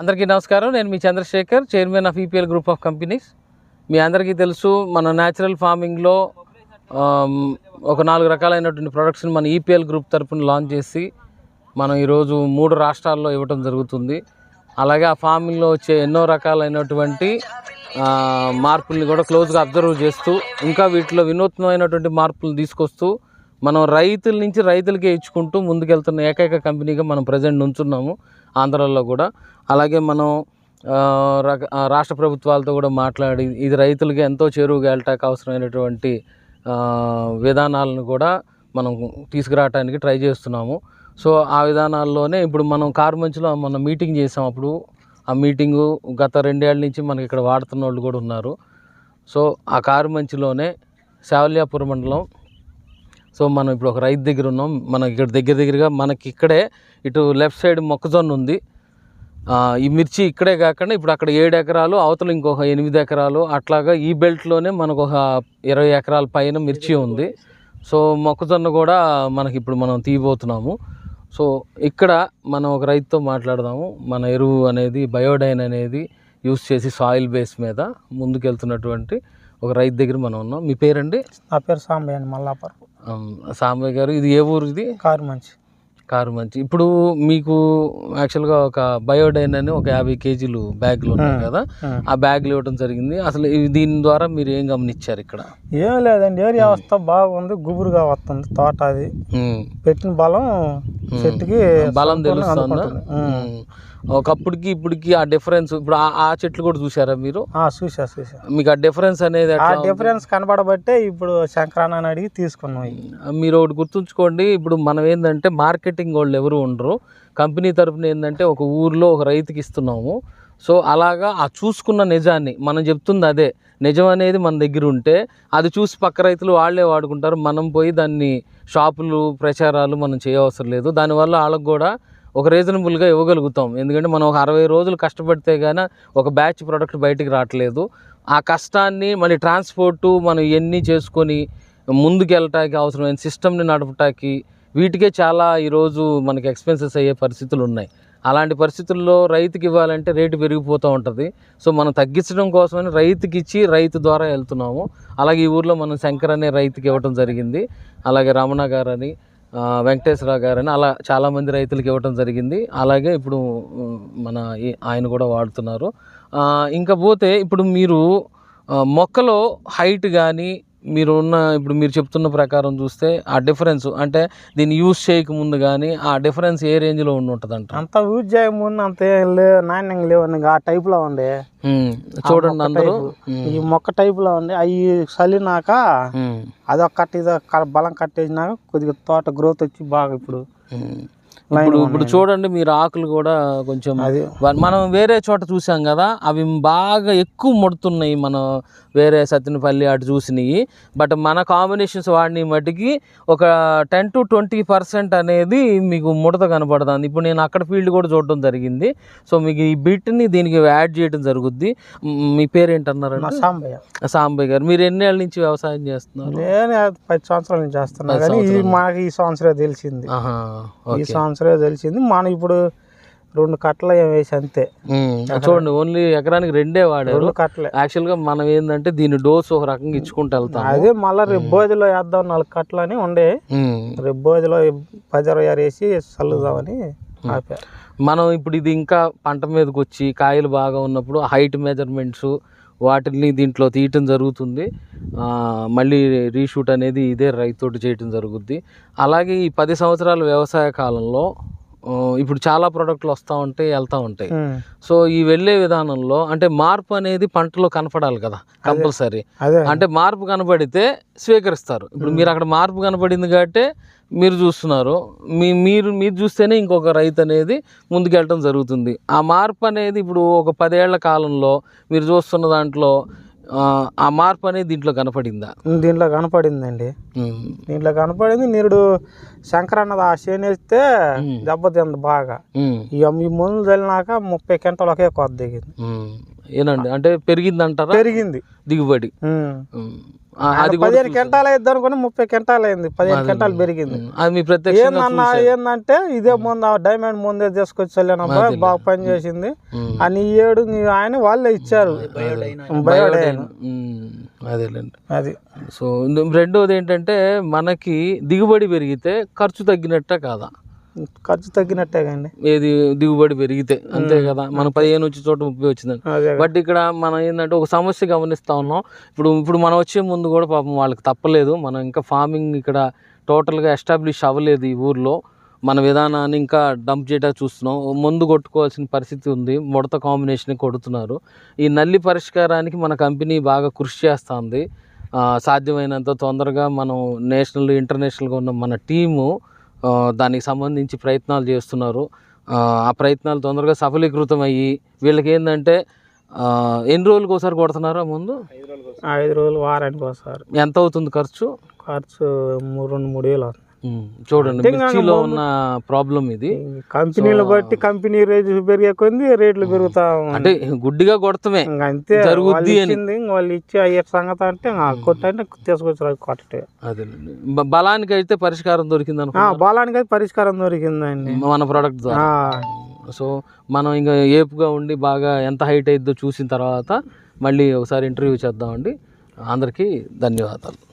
అందరికీ నమస్కారం. నేను మీ Chandrasekhar chairman of EPL group of companies మీ అందరికీ తెలుసు మన న్యాచురల్ ఫార్మింగ్లో ఒక నాలుగు రకాలైనటువంటి ప్రొడక్ట్స్ని మన ఈపీఎల్ గ్రూప్ తరపున లాంచ్ చేసి మనం ఈరోజు మూడు రాష్ట్రాల్లో ఇవ్వటం జరుగుతుంది. అలాగే ఆ ఫార్మింగ్లో వచ్చే ఎన్నో రకాలైనటువంటి మార్పుల్ని కూడా క్లోజ్గా అబ్జర్వ్ చేస్తూ ఇంకా వీటిలో వినూత్నమైనటువంటి మార్పులు తీసుకొస్తూ మనం రైతుల నుంచి రైతులకే ఇచ్చుకుంటూ ముందుకెళ్తున్న ఏకైక కంపెనీగా మనం ప్రజెంట్ నుంచున్నాము ఆంధ్రాలో కూడా. అలాగే మనం రక రాష్ట్ర ప్రభుత్వాలతో కూడా మాట్లాడి ఇది రైతులకి ఎంతో చేరువుగా వెళ్ళటానికి అవసరమైనటువంటి విధానాలను కూడా మనం తీసుకురావడానికి ట్రై చేస్తున్నాము. సో ఆ విధానాల్లోనే ఇప్పుడు మనం కార్మంచిలో మన మీటింగ్ చేసాం అప్పుడు. ఆ మీటింగు గత రెండేళ్ళ నుంచి మనకి ఇక్కడ వాడుతున్న వాళ్ళు కూడా ఉన్నారు. సో ఆ కార్మంచిలోనే శావల్యాపురం మండలం సో మనం ఇప్పుడు ఒక రైతు దగ్గర ఉన్నాం. మన ఇక్కడ దగ్గర దగ్గరగా మనకి ఇక్కడే ఇటు లెఫ్ట్ సైడ్ మొక్కజొన్న ఉంది. ఈ మిర్చి ఇక్కడే కాకుండా ఇప్పుడు అక్కడ ఏడు ఎకరాలు అవతల ఇంకొక ఎనిమిది ఎకరాలు అట్లాగా ఈ బెల్ట్లోనే మనకు ఒక ఇరవై ఎకరాల పైన మిర్చి ఉంది. సో మొక్కజొన్న కూడా మనకి ఇప్పుడు మనం తీయబోతున్నాము. సో ఇక్కడ మనం ఒక రైతుతో మాట్లాడదాము. మన ఎరువు అనేది బయోడైన్ అనేది యూస్ చేసి సాయిల్ బేస్ మీద ముందుకెళ్తున్నటువంటి ఒక రైతు దగ్గర మనం ఉన్నాం. మీ పేరండి? నా పేరు సాంబయ్య అండి మల్లాపురం. సాంబయ్య గారు ఇది ఏ ఊరు ఇది? కారు మంచి కారు మంచి ఇప్పుడు మీకు యాక్చువల్గా ఒక బయోడైన్ అని ఒక యాభై కేజీలు బ్యాగులు ఉన్నాయి కదా? ఆ. బ్యాగులు ఇవ్వడం జరిగింది. అసలు దీని ద్వారా మీరు ఏం గమనించారు ఇక్కడ? ఏం లేదండి ఏరియా వ్యవస్థ బాగుంది గుబురుగా వస్తుంది తోట అది. పెట్టిన బలం చెట్టుకి బలం తెలుస్తుందా. ఒకప్పటికి ఇప్పటికి ఆ డిఫరెన్స్ ఇప్పుడు ఆ- చెట్లు కూడా చూసారా మీరు? ఆ, చూసా చూసా మీకు ఆ డిఫరెన్స్ అనేది ఆ? డిఫరెన్స్ కనబడబట్టే ఇప్పుడు శంకరాన్ని అడిగి తీసుకున్నాం. మీరు ఒకటి గుర్తుంచుకోండి ఇప్పుడు మనం ఏంటంటే మార్కెటింగ్ వాళ్ళు ఎవరు ఉండరు. కంపెనీ తరపున ఏంటంటే ఒక ఊర్లో ఒక రైతుకి ఇస్తున్నాము. సో అలాగా ఆ చూసుకున్న నిజాన్ని మనం చెప్తుంది అదే నిజం అనేది మన దగ్గర ఉంటే అది చూసి పక్క రైతులు వాళ్ళే వాడుకుంటారు. మనం పోయి దాన్ని షాపులు ప్రచారాలు మనం చేయవసరం లేదు. దానివల్ల వాళ్ళకు కూడా ఒక రీజనబుల్గా ఇవ్వగలుగుతాం. ఎందుకంటే మనం ఒక అరవై రోజులు కష్టపడితే కానీ ఒక బ్యాచ్ ప్రోడక్ట్ బయటికి రావట్లేదు. ఆ కష్టాన్ని మళ్ళీ ట్రాన్స్పోర్టు మనం ఇవన్నీ చేసుకొని ముందుకు వెళ్ళటానికి అవసరమైన సిస్టమ్ని నడపటానికి వీటికే చాలా ఈరోజు మనకి ఎక్స్పెన్సెస్ అయ్యే పరిస్థితులు ఉన్నాయి. అలాంటి పరిస్థితుల్లో రైతుకి ఇవ్వాలంటే రేటు పెరిగిపోతూ ఉంటుంది. సో మనం తగ్గించడం కోసమని రైతుకి ఇచ్చి రైతు ద్వారా వెళ్తున్నాము అలాగే ఈ ఊర్లో మనం శంకర్ అనే రైతుకి ఇవ్వటం జరిగింది. అలాగే రమణ గారు అని వెంకటేశ్వరరావు గారని అలా చాలామంది రైతులకు ఇవ్వటం జరిగింది. అలాగే ఇప్పుడు మన ఈ- ఆయన కూడా వాడుతున్నారు. ఇంకా పోతే ఇప్పుడు మీరు మొక్కలో హైట్ కానీ మీరు ఉన్న ఇప్పుడు మీరు చెప్తున్న ప్రకారం చూస్తే ఆ డిఫరెన్స్ అంటే దీన్ని యూస్ చేయక ముందు కానీ ఆ డిఫరెన్స్ ఏ రేంజ్లో ఉండి ఉంటుంది అంట అంత యూజ్ చేయముందు అంత నాణ్యంగా లేవు ఆ టైప్లో ఉండే చూడండి అందరూ. ఈ మొక్క టైప్లో ఉండే అవి చల్లినాక ఉమ్, అదొక కట్ ఇది బలం కట్టేసినాక కొద్దిగా తోట గ్రోత్ వచ్చి బాగా ఇప్పుడు ఇప్పుడు ఇప్పుడు. చూడండి మీరు ఆకులు కూడా కొంచెం మనం వేరే చోట చూసాం కదా అవి బాగా ఎక్కువ ముడుతున్నాయి మనం వేరే సత్యనపల్లి అటు చూసినవి. బట్ మన కాంబినేషన్స్ వాడిన మట్టికి ఒక టెన్ టు ట్వంటీ పర్సెంట్ అనేది మీకు ముడత కనపడుతుంది. ఇప్పుడు నేను అక్కడ ఫీల్డ్ కూడా చూడడం జరిగింది. సో మీకు ఈ బిట్ని దీనికి యాడ్ చేయడం జరుగుద్ది. మ్, మీ పేరు నా ఏంటన్నారంటే సాంబయ్య. సాంబయ్య గారు. మీరు ఎన్ని ఏళ్ళ నుంచి వ్యవసాయం చేస్తున్నారు? నేను పది సంవత్సరాల నుంచి చేస్తున్నా పది కానీ ఇది సంవత్సరాలు. మాకు ఈ సంవత్సరం తెలిసింది. ఆహా, ఈ ఓకే సంవత్సరం తెలిసింది. మనం ఇప్పుడు రెండు కట్టలు ఏం వేసి అంతే. చూడండి ఓన్లీ ఎకరానికి రెండే వాడారు. రెండు కట్టలే. యాక్చువల్గా మనం ఏంటంటే దీని డోస్ ఒక రకంగా ఇచ్చుకుంటూ వెళ్తాం అదే మళ్ళీ రేపు బోధిలో వేద్దాం నాలుగు కట్టలు అని ఉండే. రేపు బోధిలో పది ఇరవై ఆరు వేసి చల్లుదామని మనం ఇప్పుడు ఇది ఇంకా పంట మీదకి వచ్చి కాయలు బాగా ఉన్నప్పుడు హైట్ మెజర్మెంట్స్ వాటిని దీంట్లో తీయటం జరుగుతుంది. మళ్ళీ రీషూట్ అనేది ఇదే రైతుతోటి చేయటం జరుగుద్ది. అలాగే ఈ పది సంవత్సరాల వ్యవసాయ కాలంలో ఇప్పుడు చాలా ప్రోడక్ట్లు వస్తూ ఉంటాయి వెళ్తూ ఉంటాయి. సో ఈ వెళ్ళే విధానంలో అంటే మార్పు అనేది పంటలో కనపడాలి కదా కంపల్సరీ. అంటే మార్పు కనపడితే స్వీకరిస్తారు. ఇప్పుడు మీరు అక్కడ మార్పు కనపడింది కాబట్టి మీరు చూస్తున్నారు. మీ మీరు మీరు చూస్తేనే ఇంకొక రైతు అనేది ముందుకెళ్ళటం జరుగుతుంది. ఆ మార్పు అనేది ఇప్పుడు ఒక పదేళ్ళ కాలంలో మీరు చూస్తున్న దాంట్లో ఆ, మార్పు అనేది దీంట్లో కనపడిందా? దీంట్లో కనపడిందండి. దీంట్లో కనపడింది నిరుడు శంకరన్నది ఆ చేను వేస్తే ఉమ్. దెబ్బతింది బాగా. ఈ మందులు చల్లినాక ముప్పై గంటలు ఒకే కొత్త దిగింది. ఉమ్. ఏనండి అంటే పెరిగింది. దిగుబడి. ఉమ్. ఉమ్. ఆ, అది పదిహేను క్వింటాలు అయింది అనుకుని ముప్పై క్వింటాలు అయింది. పదిహేను క్వింటాలు పెరిగింది. అది మీ ప్రత్యక్షంగా ఏందన్నా ఏందంటే ఇదే ముందు డైమండ్ ముందే తీసుకొచ్చి వెళ్ళానబ్బా బాగా పని చేసింది. అని ఏడు ఆయన వాళ్ళే ఇచ్చారు. బయోడైన్. అదేలేండి. అది. సో రెండోది ఏంటంటే మనకి దిగుబడి పెరిగితే ఖర్చు తగ్గినట్టే కాదా? ఖర్చు తగ్గినట్టే కండి ఏది దిగుబడి పెరిగితే అంతే కదా? మన పదిహేను వచ్చే చోట ముప్పై వచ్చిందని అదే బట్ ఇక్కడ మనం ఏంటంటే ఒక సమస్య గమనిస్తా ఉన్నాం. ఇప్పుడు ఇప్పుడు మనం వచ్చే ముందు కూడా పాపం వాళ్ళకి తప్పలేదు. మనం ఇంకా ఫార్మింగ్ ఇక్కడ టోటల్గా ఎస్టాబ్లిష్ అవ్వలేదు ఈ ఊర్లో. మన విధానాన్ని ఇంకా డంప్ చేయడానికి చూస్తున్నాం. ముందు కొట్టుకోవాల్సిన పరిస్థితి ఉంది. ముడత కాంబినేషన్ కొడుతున్నారు. ఈ నల్లి పరిష్కారానికి మన కంపెనీ బాగా కృషి చేస్తుంది. సాధ్యమైనంత తొందరగా మనం నేషనల్ ఇంటర్నేషనల్గా ఉన్న మన టీము దానికి సంబంధించి ప్రయత్నాలు చేస్తున్నారు. ఆ, ప్రయత్నాలు తొందరగా సఫలీకృతం అయ్యి వీళ్ళకి ఏంటంటే ఆ, ఎన్ని రోజులకు ఒకసారి కొడుతున్నారా ముందు? ఐదు రోజులు వారానికి ఒకసారి. ఎంత అవుతుంది ఖర్చు? ఖర్చు మూడు రెండు మూడు వేలు అవుతుంది. చూడండి మిర్చిలో ఉన్న ప్రాబ్లం ఇది. కంపెనీలు బట్టి కంపెనీ రేట్లు పెరిగే కొద్ది రేట్లు పెరుగుతా. అంటే గుడ్డిగా కొడతామే. అంతే జరుగుద్ది అని. వాళ్ళు ఇచ్చే అయ్యే సంగతి అంటే కొట్టంటే తీసుకొచ్చి కొట్టటే. అదేనండి. బ- బలానికి అయితే పరిష్కారం దొరికింది బాలానికి అయితే పరిష్కారం దొరికిందండి. మన ప్రోడక్ట్ ద్వారా. సో మనం ఇంకా ఏపుగా ఉండి బాగా ఎంత హైట్ అయిద్దో చూసిన తర్వాత మళ్ళీ ఒకసారి ఇంటర్వ్యూ చేద్దామండి. అందరికీ ధన్యవాదాలు.